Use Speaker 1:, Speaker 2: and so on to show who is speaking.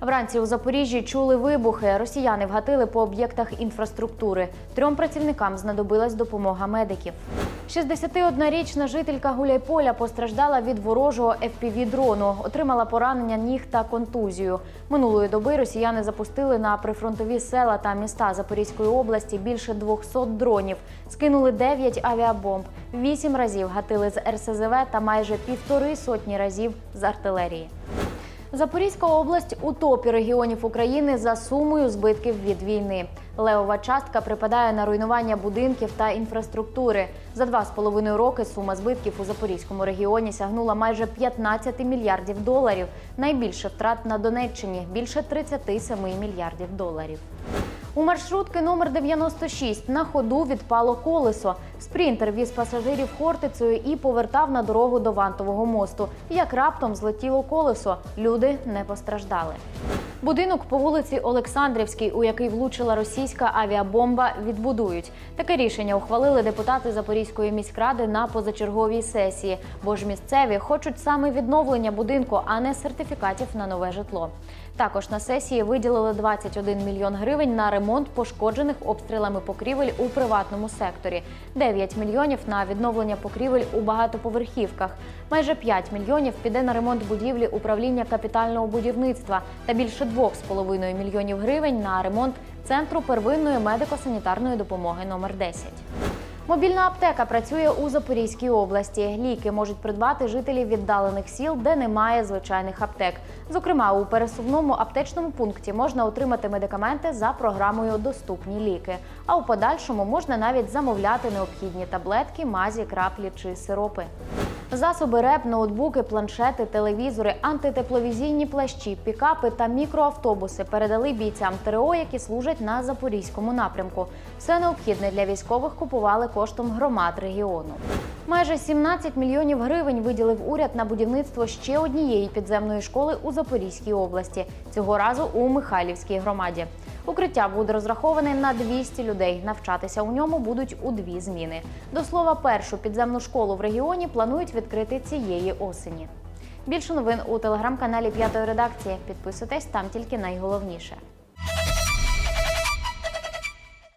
Speaker 1: Вранці у Запоріжжі чули вибухи. Росіяни вгатили по об'єктах інфраструктури. Трьом працівникам знадобилась допомога медиків. 61-річна жителька Гуляйполя постраждала від ворожого FPV-дрону, отримала поранення ніг та контузію. Минулої доби росіяни запустили на прифронтові села та міста Запорізької області більше 200 дронів, скинули 9 авіабомб, 8 разів гатили з РСЗВ та майже півтори сотні разів з артилерії. Запорізька область у топі регіонів України за сумою збитків від війни. Левова частка припадає на руйнування будинків та інфраструктури. За два з половиною роки сума збитків у Запорізькому регіоні сягнула майже 15 мільярдів доларів. Найбільше втрат на Донеччині більше 37 мільярдів доларів. У маршрутки номер 96 на ходу відпало колесо. Спрінтер віз пасажирів Хортицею і повертав на дорогу до Вантового мосту. Як раптом злетіло колесо, люди не постраждали. Будинок по вулиці Олександрівській, у який влучила російська авіабомба, відбудують. Таке рішення ухвалили депутати Запорізької міськради на позачерговій сесії, бо ж місцеві хочуть саме відновлення будинку, а не сертифікатів на нове житло. Також на сесії виділили 21 мільйон гривень на ремонт пошкоджених обстрілами покрівель у приватному секторі, 9 мільйонів на відновлення покрівель у багатоповерхівках. Майже 5 мільйонів піде на ремонт будівлі управління капітального будівництва та більше 2,5 мільйонів гривень на ремонт центру первинної медико-санітарної допомоги номер 10. Мобільна аптека працює у Запорізькій області. Ліки можуть придбати жителі віддалених сіл, де немає звичайних аптек. Зокрема, у пересувному аптечному пункті можна отримати медикаменти за програмою Доступні ліки. А у подальшому можна навіть замовляти необхідні таблетки, мазі, краплі чи сиропи. Засоби РЕП, ноутбуки, планшети, телевізори, антитепловізійні плащі, пікапи та мікроавтобуси передали бійцям ТРО, які служать на запорізькому напрямку. Все необхідне для військових купували коштом громад регіону. Майже 17 мільйонів гривень виділив уряд на будівництво ще однієї підземної школи у Запорізькій області. Цього разу у Михайлівській громаді. Укриття буде розраховане на 200 людей. Навчатися у ньому будуть у дві зміни. До слова, першу підземну школу в регіоні планують відкрити цієї осені. Більше новин у телеграм-каналі П'ятої редакції. Підписуйтесь там тільки найголовніше.